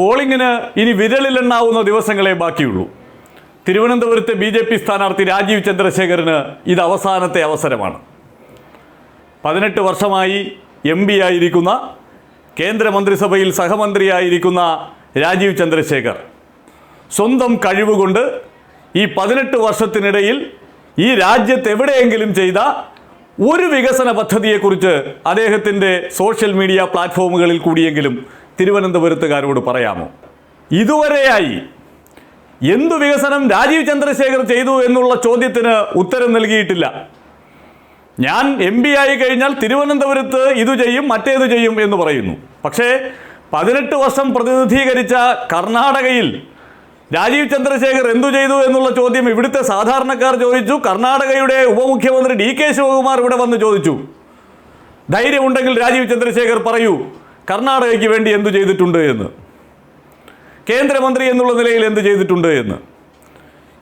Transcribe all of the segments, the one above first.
പോളിംഗിന് ഇനി വിരലിലെണ്ണാവുന്ന ദിവസങ്ങളെ ബാക്കിയുള്ളൂ. തിരുവനന്തപുരത്തെ ബി ജെ പി സ്ഥാനാർത്ഥി രാജീവ് ചന്ദ്രശേഖരന് ഇത് അവസാനത്തെ അവസരമാണ്. പതിനെട്ട് വർഷമായി എം പി ആയിരിക്കുന്ന കേന്ദ്രമന്ത്രിസഭയിൽ സഹമന്ത്രിയായിരിക്കുന്ന രാജീവ് ചന്ദ്രശേഖർ സ്വന്തം കഴിവുകൊണ്ട് ഈ പതിനെട്ട് വർഷത്തിനിടയിൽ ഈ രാജ്യത്ത് എവിടെയെങ്കിലും ചെയ്ത ഒരു വികസന പദ്ധതിയെക്കുറിച്ച് അദ്ദേഹത്തിന്റെ സോഷ്യൽ മീഡിയ പ്ലാറ്റ്ഫോമുകളിൽ കൂടിയെങ്കിലും തിരുവനന്തപുരത്തുകാരോട് പറയാമോ? ഇതുവരെയായി എന്തു വികസനം രാജീവ് ചന്ദ്രശേഖർ ചെയ്തു എന്നുള്ള ചോദ്യത്തിന് ഉത്തരം നൽകിയിട്ടില്ല. ഞാൻ എം പി ആയി കഴിഞ്ഞാൽ തിരുവനന്തപുരത്ത് ഇത് ചെയ്യും മറ്റേത് ചെയ്യും എന്ന് പറയുന്നു. പക്ഷേ പതിനെട്ട് വർഷം പ്രതിനിധീകരിച്ച കർണാടകയിൽ രാജീവ് ചന്ദ്രശേഖർ എന്തു ചെയ്തു എന്നുള്ള ചോദ്യം ഇവിടുത്തെ സാധാരണക്കാർ ചോദിച്ചു. കർണാടകയുടെ ഉപമുഖ്യമന്ത്രി ഡി കെ ശിവകുമാർ ഇവിടെ വന്ന് ചോദിച്ചു. ധൈര്യമുണ്ടെങ്കിൽ രാജീവ് ചന്ദ്രശേഖർ പറയൂ. കർണാടകയ്ക്ക് വേണ്ടി എന്തു ചെയ്തിട്ടുണ്ട് എന്ന്? കേന്ദ്രമന്ത്രി എന്നുള്ള നിലയിൽ എന്ത് ചെയ്തിട്ടുണ്ട് എന്ന്?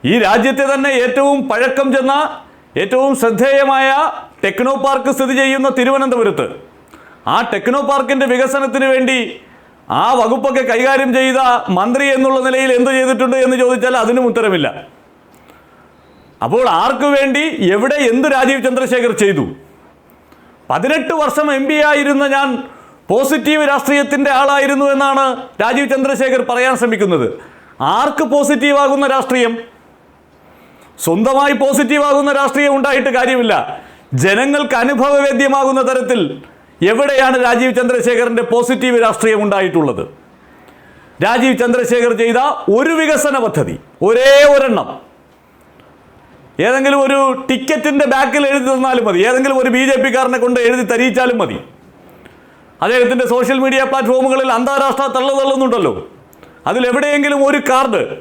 ഈ രാജ്യത്തെ തന്നെ ഏറ്റവും പഴക്കം ചെന്ന ഏറ്റവും ശ്രദ്ധേയമായ ടെക്നോ പാർക്ക് സ്ഥിതി ചെയ്യുന്ന തിരുവനന്തപുരത്ത് ആ ടെക്നോ പാർക്കിന്റെ വികസനത്തിന് വേണ്ടി ആ വകുപ്പൊക്കെ കൈകാര്യം ചെയ്ത മന്ത്രി എന്നുള്ള നിലയിൽ എന്ത് ചെയ്തിട്ടുണ്ട് എന്ന് ചോദിച്ചാൽ അതിനും ഉത്തരമില്ല. അപ്പോൾ ആർക്ക് വേണ്ടി എവിടെ എന്ത് രാജീവ് ചന്ദ്രശേഖർ ചെയ്തു? പതിനെട്ട് വർഷം എം ആയിരുന്ന ഞാൻ പോസിറ്റീവ് രാഷ്ട്രീയത്തിന്റെ ആളായിരുന്നു എന്നാണ് രാജീവ് ചന്ദ്രശേഖർ പറയാൻ ശ്രമിക്കുന്നത്. ആർക്ക് പോസിറ്റീവാകുന്ന രാഷ്ട്രീയം? സ്വന്തമായി പോസിറ്റീവാകുന്ന രാഷ്ട്രീയം ഉണ്ടായിട്ട് കാര്യമില്ല. ജനങ്ങൾക്ക് അനുഭവവേദ്യമാകുന്ന തരത്തിൽ എവിടെയാണ് രാജീവ് ചന്ദ്രശേഖറിന്റെ പോസിറ്റീവ് രാഷ്ട്രീയം ഉണ്ടായിട്ടുള്ളത്? രാജീവ് ചന്ദ്രശേഖർ ചെയ്ത ഒരു വികസന പദ്ധതി ഒരേ ഒരെണ്ണം. ഏതെങ്കിലും ഒരു ടിക്കറ്റിന്റെ ബാക്കിൽ എഴുതി തന്നാലും മതി. ഏതെങ്കിലും ഒരു ബി ജെ പിക്കാരനെ കൊണ്ട് എഴുതി തരിയിച്ചാലും മതി. അദ്ദേഹത്തിന്റെ സോഷ്യൽ മീഡിയ പ്ലാറ്റ്ഫോമുകളിൽ അന്താരാഷ്ട്ര തള്ളു തള്ളുന്നുണ്ടല്ലോ. അതിലെവിടെയെങ്കിലും ഒരു കാർഡ്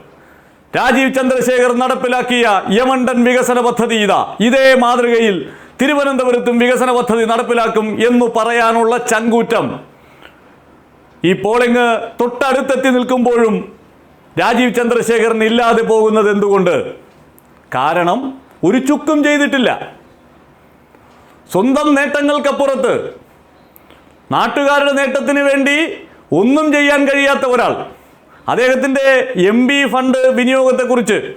രാജീവ് ചന്ദ്രശേഖർ നടപ്പിലാക്കിയ യമണ്ടൻ വികസന പദ്ധതി ഇതാ. ഇതേ മാതൃകയിൽ തിരുവനന്തപുരത്തും വികസന പദ്ധതി നടപ്പിലാക്കും എന്ന് പറയാനുള്ള ചങ്കൂറ്റം. ഈ പോളിംഗ് തൊട്ടടുത്തെത്തി നിൽക്കുമ്പോഴും രാജീവ് ചന്ദ്രശേഖരൻ ഇല്ലാതെ പോകുന്നത് എന്തുകൊണ്ട്? കാരണം ഒരു ചുക്കും ചെയ്തിട്ടില്ല. സ്വന്തം നേട്ടങ്ങൾക്കപ്പുറത്ത് നാട്ടുകാരുടെ നേട്ടത്തിന് വേണ്ടി ഒന്നും ചെയ്യാൻ കഴിയാത്ത ഒരാൾ. അദ്ദേഹത്തിന്റെ എം ബി ഫണ്ട് വിനിയോഗത്തെക്കുറിച്ച്.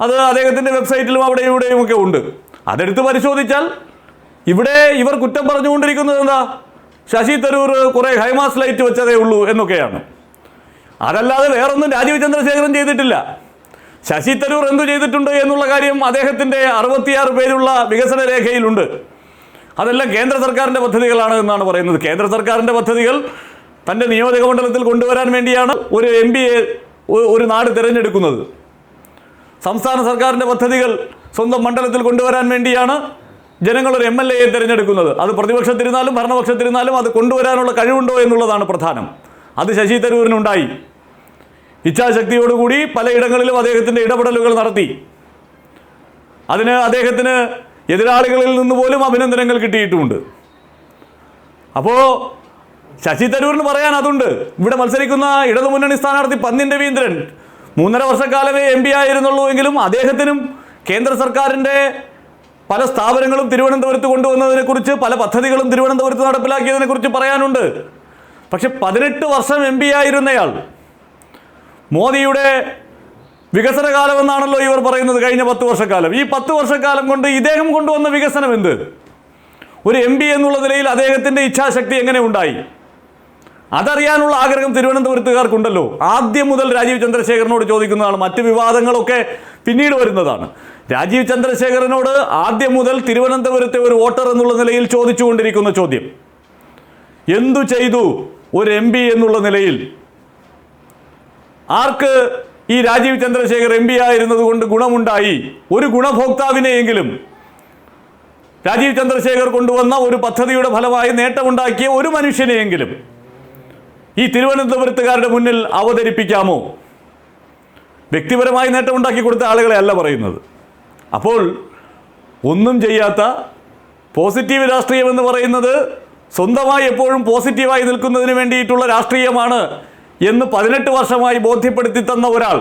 അത് അദ്ദേഹത്തിന്റെ വെബ്സൈറ്റിലും അവിടെ ഇവിടെയും ഒക്കെ ഉണ്ട്. അതെടുത്ത് പരിശോധിച്ചാൽ ഇവിടെ ഇവർ കുറ്റം പറഞ്ഞുകൊണ്ടിരിക്കുന്നത് എന്താ? ശശി തരൂർ കുറേ ഹൈമാസ് ലൈറ്റ് വെച്ചതേ ഉള്ളൂ എന്നൊക്കെയാണ്. അതല്ലാതെ വേറൊന്നും രാജീവ് ചന്ദ്രശേഖരൻ ചെയ്തിട്ടില്ല. ശശി തരൂർ എന്തു ചെയ്തിട്ടുണ്ട് എന്നുള്ള കാര്യം അദ്ദേഹത്തിന്റെ അറുപത്തിയാറ് പേരുള്ള വികസന രേഖയിലുണ്ട്. അതെല്ലാം കേന്ദ്ര സർക്കാരിന്റെ പദ്ധതികളാണ് എന്നാണ് പറയുന്നത്. കേന്ദ്ര സർക്കാരിന്റെ പദ്ധതികൾ തന്റെ നിയോജക മണ്ഡലത്തിൽ കൊണ്ടുവരാൻ വേണ്ടിയാണ് ഒരു എം പിയെ ഒരു നാട് തിരഞ്ഞെടുക്കുന്നത്. സംസ്ഥാന സർക്കാരിന്റെ പദ്ധതികൾ സ്വന്തം മണ്ഡലത്തിൽ കൊണ്ടുവരാൻ വേണ്ടിയാണ് ജനങ്ങൾ ഒരു എം എൽ എയെ തിരഞ്ഞെടുക്കുന്നത്. അത് പ്രതിപക്ഷത്തിരുന്നാലും ഭരണപക്ഷത്തിരുന്നാലും അത് കൊണ്ടുവരാനുള്ള കഴിവുണ്ടോ എന്നുള്ളതാണ് പ്രധാനം. അത് ശശി തരൂരിനുണ്ടായി. ഇച്ഛാശക്തിയോടുകൂടി പലയിടങ്ങളിലും അദ്ദേഹത്തിന്റെ ഇടപെടലുകൾ നടത്തി അതിന് അദ്ദേഹത്തിന് എതിരാളികളിൽ നിന്ന് പോലും അഭിനന്ദനങ്ങൾ കിട്ടിയിട്ടുമുണ്ട്. അപ്പോൾ ശശി തരൂരിന് പറയാൻ അതുണ്ട്. ഇവിടെ മത്സരിക്കുന്ന ഇടതുമുന്നണി സ്ഥാനാർത്ഥി പന്നിൻ രവീന്ദ്രൻ മൂന്നര വർഷക്കാലമേ എം പി ആയിരുന്നുള്ളൂ എങ്കിലും അദ്ദേഹത്തിനും കേന്ദ്ര സർക്കാരിന്റെ പല സ്ഥാപനങ്ങളും തിരുവനന്തപുരത്ത് കൊണ്ടുവന്നതിനെക്കുറിച്ച് പല പദ്ധതികളും തിരുവനന്തപുരത്ത് നടപ്പിലാക്കിയതിനെക്കുറിച്ച് പറയാനുണ്ട്. പക്ഷെ പതിനെട്ട് വർഷം എം പി ആയിരുന്നയാൾ മോദിയുടെ വികസന കാലമെന്നാണല്ലോ ഇവർ പറയുന്നത് കഴിഞ്ഞ പത്ത് വർഷക്കാലം. ഈ പത്ത് വർഷക്കാലം കൊണ്ട് ഇദ്ദേഹം കൊണ്ടുവന്ന വികസനം എന്ത്? ഒരു എം എന്നുള്ള നിലയിൽ അദ്ദേഹത്തിന്റെ ഇച്ഛാശക്തി എങ്ങനെ ഉണ്ടായി? അതറിയാനുള്ള ആഗ്രഹം തിരുവനന്തപുരത്തുകാർക്കുണ്ടല്ലോ. ആദ്യം മുതൽ രാജീവ് ചന്ദ്രശേഖരനോട് ചോദിക്കുന്നതാണ്. മറ്റ് വിവാദങ്ങളൊക്കെ പിന്നീട് വരുന്നതാണ്. രാജീവ് ചന്ദ്രശേഖരനോട് ആദ്യം മുതൽ തിരുവനന്തപുരത്തെ ഒരു വോട്ടർ എന്നുള്ള നിലയിൽ ചോദിച്ചുകൊണ്ടിരിക്കുന്ന ചോദ്യം. എന്തു ചെയ്തു ഒരു എം എന്നുള്ള നിലയിൽ? ആർക്ക് ഈ രാജീവ് ചന്ദ്രശേഖർ എം പി ആയിരുന്നത് കൊണ്ട് ഗുണമുണ്ടായി. ഒരു ഗുണഭോക്താവിനെയെങ്കിലും രാജീവ് ചന്ദ്രശേഖർ കൊണ്ടുവന്ന ഒരു പദ്ധതിയുടെ ഫലമായി നേട്ടമുണ്ടാക്കിയ ഒരു മനുഷ്യനെയെങ്കിലും ഈ തിരുവനന്തപുരത്തുകാരുടെ മുന്നിൽ അവതരിപ്പിക്കാമോ? വ്യക്തിപരമായി നേട്ടമുണ്ടാക്കി കൊടുത്ത ആളുകളെ അല്ല പറയുന്നത്. അപ്പോൾ ഒന്നും ചെയ്യാത്ത പോസിറ്റീവ് രാഷ്ട്രീയം എന്ന് പറയുന്നത് സ്വന്തമായി എപ്പോഴും പോസിറ്റീവായി നിൽക്കുന്നതിന് വേണ്ടിയിട്ടുള്ള രാഷ്ട്രീയമാണ് എന്ന് പതിനെട്ട് വർഷമായി ബോധ്യപ്പെടുത്തി തന്ന ഒരാൾ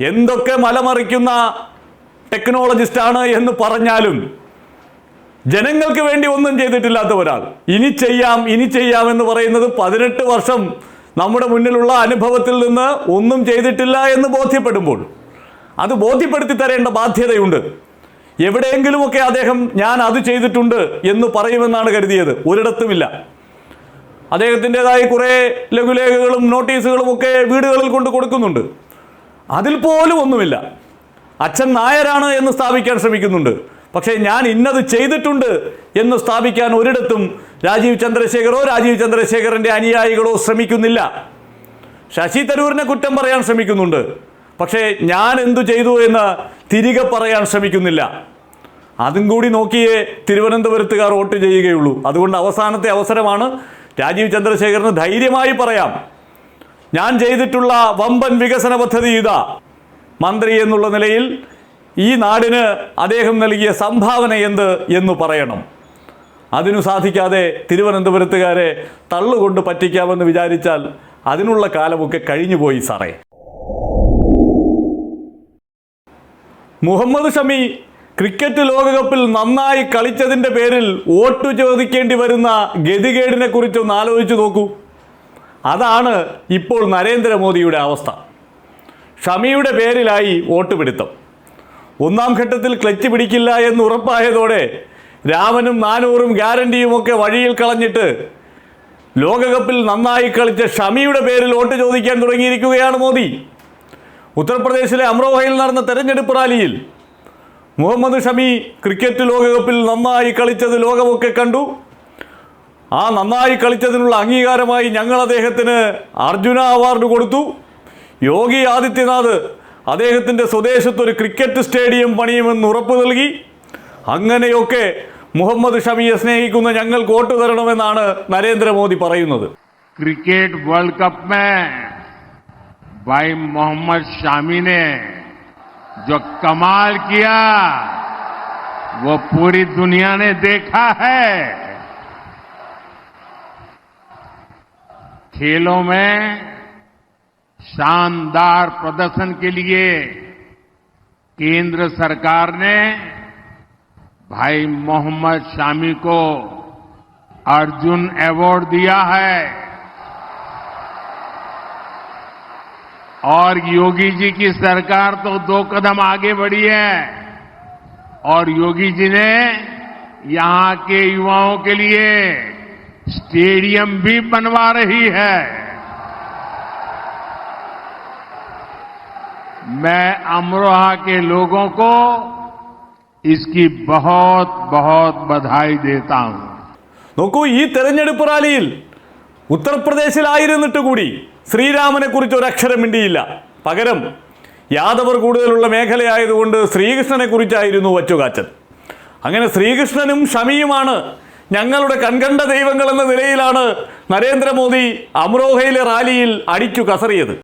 എന്തൊക്കെ മലമറിക്കുന്ന ടെക്നോളജിസ്റ്റാണ് എന്ന് പറഞ്ഞാലും ജനങ്ങൾക്ക് വേണ്ടി ഒന്നും ചെയ്തിട്ടില്ലാത്ത ഒരാൾ. ഇനി ചെയ്യാം ഇനി ചെയ്യാം എന്ന് പറയുന്നത് പതിനെട്ട് വർഷം നമ്മുടെ മുന്നിലുള്ള അനുഭവത്തിൽ നിന്ന് ഒന്നും ചെയ്തിട്ടില്ല എന്ന് ബോധ്യപ്പെടുമ്പോൾ അത് ബോധ്യപ്പെടുത്തി തരേണ്ട ബാധ്യതയുണ്ട്. എവിടെയെങ്കിലുമൊക്കെ അദ്ദേഹം ഞാൻ അത് ചെയ്തിട്ടുണ്ട് എന്ന് പറയുമെന്നാണ് കരുതിയത്. ഒരിടത്തുമില്ല. അദ്ദേഹത്തിന്റെതായി കുറേ ലഘുലേഖകളും നോട്ടീസുകളും ഒക്കെ വീടുകളിൽ കൊണ്ട് കൊടുക്കുന്നുണ്ട്. അതിൽ പോലും ഒന്നുമില്ല. അച്ഛൻ നായരാണ് എന്ന് സ്ഥാപിക്കാൻ ശ്രമിക്കുന്നുണ്ട്. പക്ഷേ ഞാൻ ഇന്നത് ചെയ്തിട്ടുണ്ട് എന്ന് സ്ഥാപിക്കാൻ ഒരിടത്തും രാജീവ് ചന്ദ്രശേഖരോ രാജീവ് ചന്ദ്രശേഖരന്റെ അനുയായികളോ ശ്രമിക്കുന്നില്ല. ശശി തരൂരിനെ കുറ്റം പറയാൻ ശ്രമിക്കുന്നുണ്ട്. പക്ഷേ ഞാൻ എന്തു ചെയ്തു എന്ന് തിരികെ പറയാൻ ശ്രമിക്കുന്നില്ല. അതും കൂടി നോക്കിയേ തിരുവനന്തപുരത്തുകാർ വോട്ട് ചെയ്യുകയുള്ളൂ. അതുകൊണ്ട് അവസാനത്തെ അവസരമാണ് രാജീവ് ചന്ദ്രശേഖരന് ധൈര്യമായി പറയാം. ഞാൻ ചെയ്തിട്ടുള്ള വമ്പൻ വികസന പദ്ധതി ഇതാ. മന്ത്രി എന്നുള്ള നിലയിൽ ഈ നാടിന് അദ്ദേഹം നൽകിയ സംഭാവന എന്ത് എന്ന് പറയണം. അതിനു സാധിക്കാതെ തിരുവനന്തപുരത്തുകാരെ തള്ളുകൊണ്ട് പറ്റിക്കാമെന്ന് വിചാരിച്ചാൽ അതിനുള്ള കാലമൊക്കെ കഴിഞ്ഞുപോയി സാറേ. മുഹമ്മദ് ഷമി ക്രിക്കറ്റ് ലോകകപ്പിൽ നന്നായി കളിച്ചതിന്റെ പേരിൽ വോട്ട് ചോദിക്കേണ്ടി വരുന്ന ഗതികേടിനെ കുറിച്ചൊന്ന് ആലോചിച്ച് നോക്കൂ. അതാണ് ഇപ്പോൾ നരേന്ദ്രമോദിയുടെ അവസ്ഥ. ഷമിയുടെ പേരിലായി വോട്ട് പിടുത്തം. ഒന്നാം ഘട്ടത്തിൽ ക്ലച്ച് പിടിക്കില്ല എന്ന് ഉറപ്പായതോടെ രാമനും നാനൂറും ഗ്യാരണ്ടിയുമൊക്കെ വഴിയിൽ കളഞ്ഞിട്ട് ലോകകപ്പിൽ നന്നായി കളിച്ച ഷമിയുടെ പേരിൽ വോട്ട് ചോദിക്കാൻ തുടങ്ങിയിരിക്കുകയാണ് മോദി. ഉത്തർപ്രദേശിലെ അമ്രോഹയിൽ നടന്ന തെരഞ്ഞെടുപ്പ് റാലിയിൽ മുഹമ്മദ് ഷമി ക്രിക്കറ്റ് ലോകകപ്പിൽ നന്നായി കളിച്ചത് ലോകമൊക്കെ കണ്ടു. ആ നന്നായി കളിച്ചതിനുള്ള അംഗീകാരമായി ഞങ്ങൾ അദ്ദേഹത്തിന് അർജുന അവാർഡ് കൊടുത്തു. യോഗി ആദിത്യനാഥ് അദ്ദേഹത്തിന്റെ സ്വദേശത്ത് ഒരു ക്രിക്കറ്റ് സ്റ്റേഡിയം പണിയുമെന്ന് ഉറപ്പ് നൽകി. അങ്ങനെയൊക്കെ മുഹമ്മദ് ഷമിയെ സ്നേഹിക്കുന്ന ഞങ്ങൾ വോട്ട് തരണമെന്നാണ് നരേന്ദ്രമോദി പറയുന്നത്. ക്രിക്കറ്റ് വേൾഡ് കപ്പ് മേ മുഹമ്മദ് ഷമിനെ. जो कमाल किया, वो पूरी दुनिया ने देखा है। खेलों में शानदार प्रदर्शन के लिए केंद्र सरकार ने भाई मोहम्मद शामी को अर्जुन अवार्ड दिया है। और योगी जी की सरकार तो दो कदम आगे बढ़ी है और योगी जी ने यहां के युवाओं के लिए स्टेडियम भी बनवा रही है मैं अमरोहा के लोगों को इसकी बहुत बहुत बधाई देता हूं നോക്കൂ ഈ തെരഞ്ഞെടുപ്പ് റാലിയിൽ ഉത്തർപ്രദേശിലായിരുന്നിട്ട് കൂടി ശ്രീരാമനെ കുറിച്ച് ഒരക്ഷരം മിണ്ടിയില്ല. പകരം യാദവർ കൂടുതലുള്ള മേഖലയായതുകൊണ്ട് ശ്രീകൃഷ്ണനെ കുറിച്ചായിരുന്നു വച്ചുകാച്ചൻ അങ്ങനെ ശ്രീകൃഷ്ണനും ഷമിയുമാണ് ഞങ്ങളുടെ കൺകണ്ട ദൈവങ്ങൾ എന്ന നിലയിലാണ് നരേന്ദ്രമോദി അമ്രോഹയിലെ റാലിയിൽ അടിച്ചു കസറിയത്.